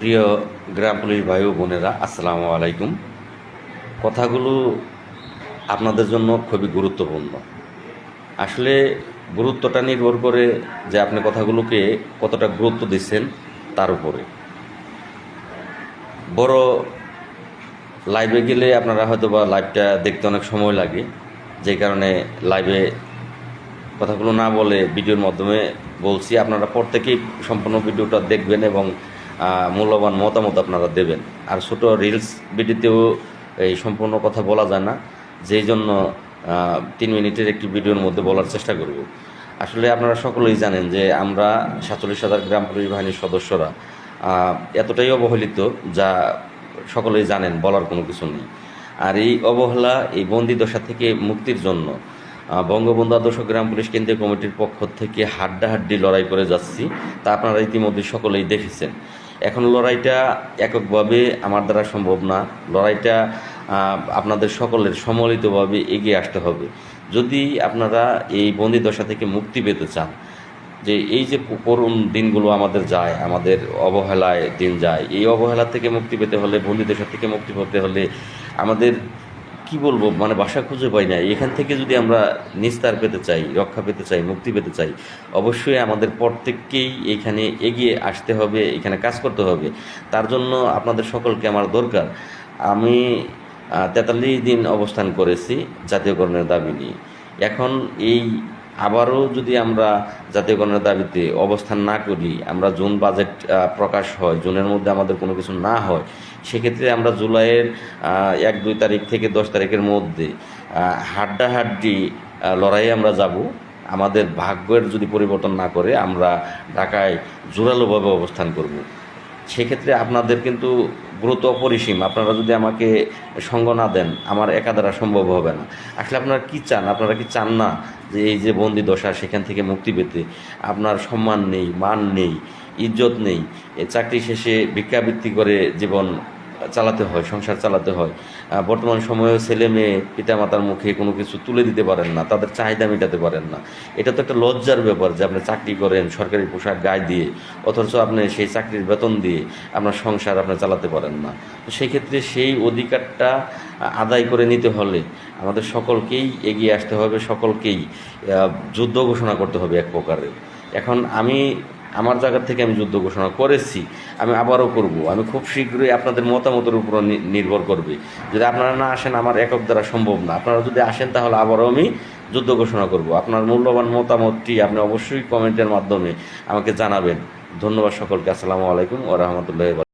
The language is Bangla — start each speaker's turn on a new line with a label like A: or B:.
A: প্রিয় গ্রাম পুলিশ ভাই ও বোনেরা, আসসালামু আলাইকুম। কথাগুলো আপনাদের জন্য খুবই গুরুত্বপূর্ণ। আসলে গুরুত্বটা নির্ভর করে যে আপনি কথাগুলোকে কতটা গুরুত্ব দিচ্ছেন তার উপরে। বড় লাইভে গেলে আপনারা হয়তো বা লাইভটা দেখতে অনেক সময় লাগে, যে কারণে লাইভে কথাগুলো না বলে ভিডিওর মাধ্যমে বলছি। আপনারা প্রত্যেকেই সম্পূর্ণ ভিডিওটা দেখবেন এবং মূল্যবান মতামত আপনারা দেবেন। আর ছোট রিলস ভিডিওতেও এই সম্পূর্ণ কথা বলা যায় না। যেই জন্য তিন মিনিটের একটি ভিডিওর মধ্যে বলার চেষ্টা করব। আসলে আপনারা সকলেই জানেন যে আমরা সাতচল্লিশ হাজার গ্রাম পুলিশ বাহিনীর সদস্যরা এতটাই অবহেলিত যা সকলেই জানেন, বলার কোনো কিছু নেই। আর এই অবহেলা, এই বন্দি দশা থেকে মুক্তির জন্য বঙ্গবন্ধু আদর্শ গ্রাম পুলিশ কেন্দ্রীয় কমিটির পক্ষ থেকে হাড্ডাহাড্ডি লড়াই করে যাচ্ছি, তা আপনারা ইতিমধ্যে সকলেই দেখেছেন। এখন লড়াইটা এককভাবে আমার দ্বারা সম্ভব না। লড়াইটা আপনাদের সকলের সম্মিলিতভাবে এগিয়ে আসতে হবে। যদি আপনারা এই বন্দি দশা থেকে মুক্তি পেতে চান, যে এই যে করুণ দিনগুলো আমাদের যায়, আমাদের অবহেলায় দিন যায়, এই অবহেলা থেকে মুক্তি পেতে হলে, বন্দি দশা থেকে মুক্তি পেতে হলে আমাদের কি বলব? মানে বাসা খুঁজে পাই না এখান থেকে যদি আমরা নিস্তার পেতে চাই, রক্ষা পেতে চাই, মুক্তি পেতে চাই, অবশ্যই আমাদের প্রত্যেককেই এখানে এগিয়ে আসতে হবে, এখানে কাজ করতে হবে। তার জন্য আপনাদের সকলকে আমার দরকার। আমি তেতাল্লিশ দিন অবস্থান করেছি জাতীয়করণের দাবি নিয়ে। এখন এই আবারও যদি আমরা জাতীয়করণের দাবিতে অবস্থান না করি, আমরা জুন বাজেট প্রকাশ হয়, জুনের মধ্যে আমাদের কোনো কিছু না হয়, সেক্ষেত্রে আমরা জুলাইয়ের এক, দুই তারিখ থেকে দশ তারিখের মধ্যে হাড্ডাহাড্ডি লড়াইয়ে আমরা যাব। আমাদের ভাগ্যের যদি পরিবর্তন না করে, আমরা ঢাকায় জোরালোভাবে অবস্থান করব। সেক্ষেত্রে আপনাদের কিন্তু গুরুত্ব অপরিসীম। আপনারা যদি আমাকে সঙ্গ না দেন, আমার একা দ্বারা সম্ভব হবে না। আসলে আপনারা কি চান? আপনারা কি চান না যে এই যে বন্দি দশা, সেখান থেকে মুক্তি পেতে? আপনার সম্মান নেই, মান নেই, ইজ্জত নেই। চাকরি শেষে ভিক্ষাবৃত্তি করে জীবন চালাতে হয়, সংসার চালাতে হয়। বর্তমান সময়ে ছেলে মেয়ে, পিতামাতার মুখে কোনো কিছু তুলে দিতে পারেন না, তাদের চাহিদা মেটাতে পারেন না। এটা তো একটা লজ্জার ব্যাপার যে আপনি চাকরি করেন, সরকারি পোশাক গায়ে দিয়ে, অথচ আপনি সেই চাকরির বেতন দিয়ে আপনার সংসার আপনি চালাতে পারেন না। তো সেই ক্ষেত্রে সেই অধিকারটা আদায় করে নিতে হলে আমাদের সকলকেই এগিয়ে আসতে হবে, সকলকেই যুদ্ধ ঘোষণা করতে হবে এক প্রকারে। এখন আমি আমার জায়গার থেকে আমি যুদ্ধ ঘোষণা করেছি, আমি আবারও করব। আমি খুব শীঘ্রই আপনাদের মতামতের উপর নির্ভর করবে। যদি আপনারা না আসেন, আমার একক দ্বারা সম্ভব না। আপনারা যদি আসেন, তাহলে আবারও আমি যুদ্ধ ঘোষণা করব। আপনার মূল্যবান মতামতটি আপনি অবশ্যই কমেন্টের মাধ্যমে আমাকে জানাবেন। ধন্যবাদ সকলকে। আসসালামু আলাইকুম ও রহমতুল্লাহ